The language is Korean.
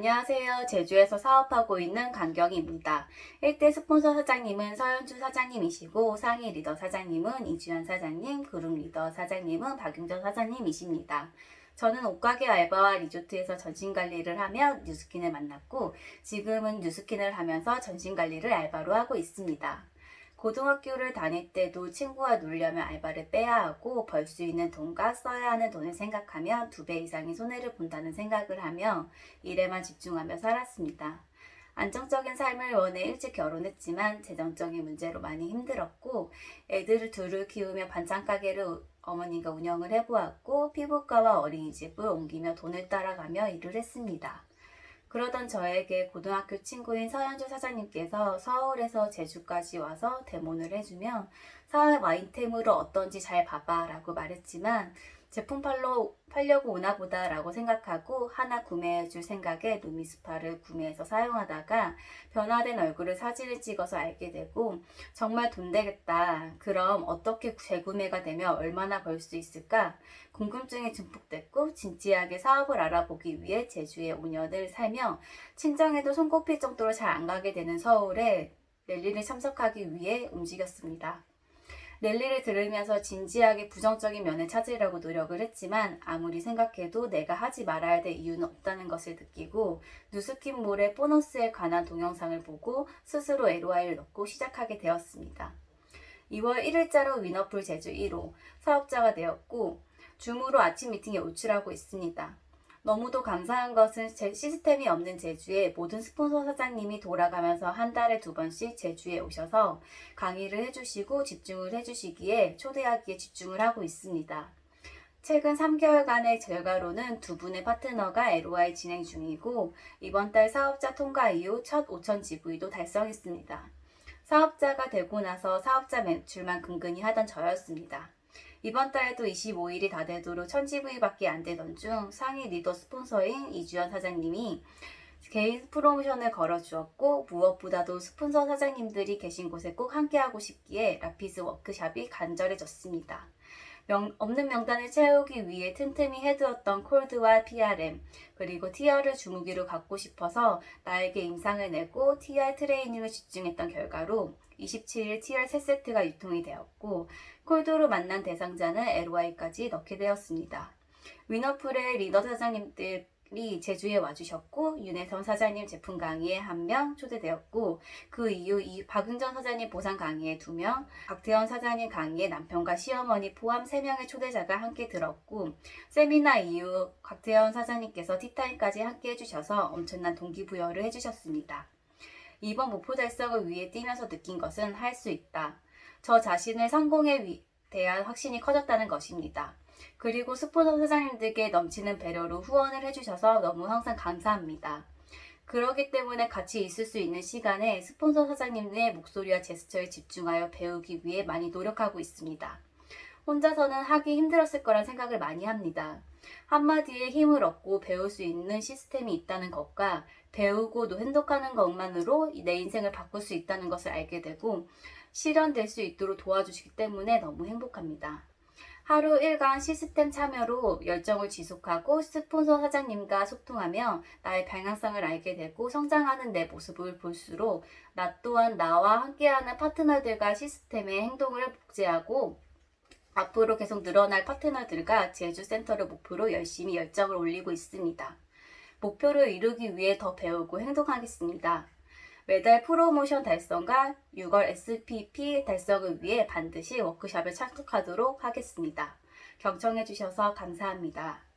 안녕하세요. 제주에서 사업하고 있는 강경입니다. 1대 스폰서 사장님은 서현주 사장님이시고 상위 리더 사장님은 이주연 사장님, 그룹 리더 사장님은 박윤정 사장님이십니다. 저는 옷가게 알바와 리조트에서 전신관리를 하며 뉴스킨을 만났고 지금은 뉴스킨을 하면서 전신관리를 알바로 하고 있습니다. 고등학교를 다닐 때도 친구와 놀려면 알바를 빼야 하고 벌 수 있는 돈과 써야 하는 돈을 생각하면 두 배 이상의 손해를 본다는 생각을 하며 일에만 집중하며 살았습니다. 안정적인 삶을 원해 일찍 결혼했지만 재정적인 문제로 많이 힘들었고 애들을 둘을 키우며 반찬 가게를 우- 어머니가 운영을 해보았고 피부과와 어린이집을 옮기며 돈을 따라가며 일을 했습니다. 그러던 저에게 고등학교 친구인 서현주 사장님께서 서울에서 제주까지 와서 대모를 해주며 사업 아이템으로 어떤지 잘 봐봐 라고 말했지만 제품 팔러, 팔려고 오나 보다 라고 생각하고 하나 구매해 줄 생각에 루미스파를 구매해서 사용하다가 변화된 얼굴을 사진을 찍어서 알게 되고 정말 돈 되겠다. 그럼 어떻게 재구매가 되면 얼마나 벌 수 있을까? 궁금증이 증폭됐고 진지하게 사업을 알아보기 위해 제주에 5년을 살며 친정에도 손꼽힐 정도로 잘 안 가게 되는 서울에 랠리를 참석하기 위해 움직였습니다. 랠리를 들으면서 진지하게 부정적인 면을 찾으려고 노력을 했지만 아무리 생각해도 내가 하지 말아야 될 이유는 없다는 것을 느끼고 뉴스킨 몰의 보너스에 관한 동영상을 보고 스스로 LOI를 넣고 시작하게 되었습니다. 2월 1일자로 위너풀 제주 1호 사업자가 되었고 줌으로 아침 미팅에 오출하고 있습니다. 너무도 감사한 것은 제 시스템이 없는 제주에 모든 스폰서 사장님이 돌아가면서 한 달에 두 번씩 제주에 오셔서 강의를 해주시고 집중을 해주시기에 초대하기에 집중을 하고 있습니다. 최근 3개월간의 결과로는 두 분의 파트너가 LOI 진행 중이고 이번 달 사업자 통과 이후 첫 5천 GV도 달성했습니다. 사업자가 되고 나서 사업자 매출만 근근히 하던 저였습니다. 이번 달에도 25일이 다 되도록 1000GV밖에 안 되던 중 상위 리더 스폰서인 이주연 사장님이 개인 프로모션을 걸어주었고 무엇보다도 스폰서 사장님들이 계신 곳에 꼭 함께하고 싶기에 라피스 워크샵이 간절해졌습니다. 명- 없는 명단을 채우기 위해 틈틈이 해두었던 콜드와 PRM 그리고 TR을 주무기로 갖고 싶어서 나에게 임상을 내고 TR 트레이닝을 집중했던 결과로 27일 TR 3세트가 유통이 되었고 콜드로 만난 대상자는 LOI까지 넣게 되었습니다. 위너풀의 리더 사장님들 이 제주에 와주셨고 윤혜선 사장님 제품 강의에 한 명 초대되었고 그 이후 이 박은전 사장님 보상 강의에 두 명, 박태원 사장님 강의에 남편과 시어머니 포함 세 명의 초대자가 함께 들었고 세미나 이후 박태원 사장님께서 티타임까지 함께 해주셔서 엄청난 동기부여를 해주셨습니다. 이번 목표 달성을 위해 뛰면서 느낀 것은 할 수 있다. 저 자신의 성공에 위- 대한 확신이 커졌다는 것입니다. 그리고 스폰서 사장님들께 넘치는 배려로 후원을 해주셔서 너무 항상 감사합니다. 그러기 때문에 같이 있을 수 있는 시간에 스폰서 사장님의 목소리와 제스처에 집중하여 배우기 위해 많이 노력하고 있습니다. 혼자서는 하기 힘들었을 거란 생각을 많이 합니다. 한마디에 힘을 얻고 배울 수 있는 시스템이 있다는 것과 배우고 또 행동하는 것만으로 내 인생을 바꿀 수 있다는 것을 알게 되고 실현될 수 있도록 도와주시기 때문에 너무 행복합니다. 하루 일간 시스템 참여로 열정을 지속하고 스폰서 사장님과 소통하며 나의 방향성을 알게 되고 성장하는 내 모습을 볼수록 나 또한 나와 함께하는 파트너들과 시스템의 행동을 복제하고 앞으로 계속 늘어날 파트너들과 제주센터를 목표로 열심히 열정을 올리고 있습니다. 목표를 이루기 위해 더 배우고 행동하겠습니다. 매달 프로모션 달성과 6월 SPP 달성을 위해 반드시 워크샵에 참석하도록 하겠습니다. 경청해주셔서 감사합니다.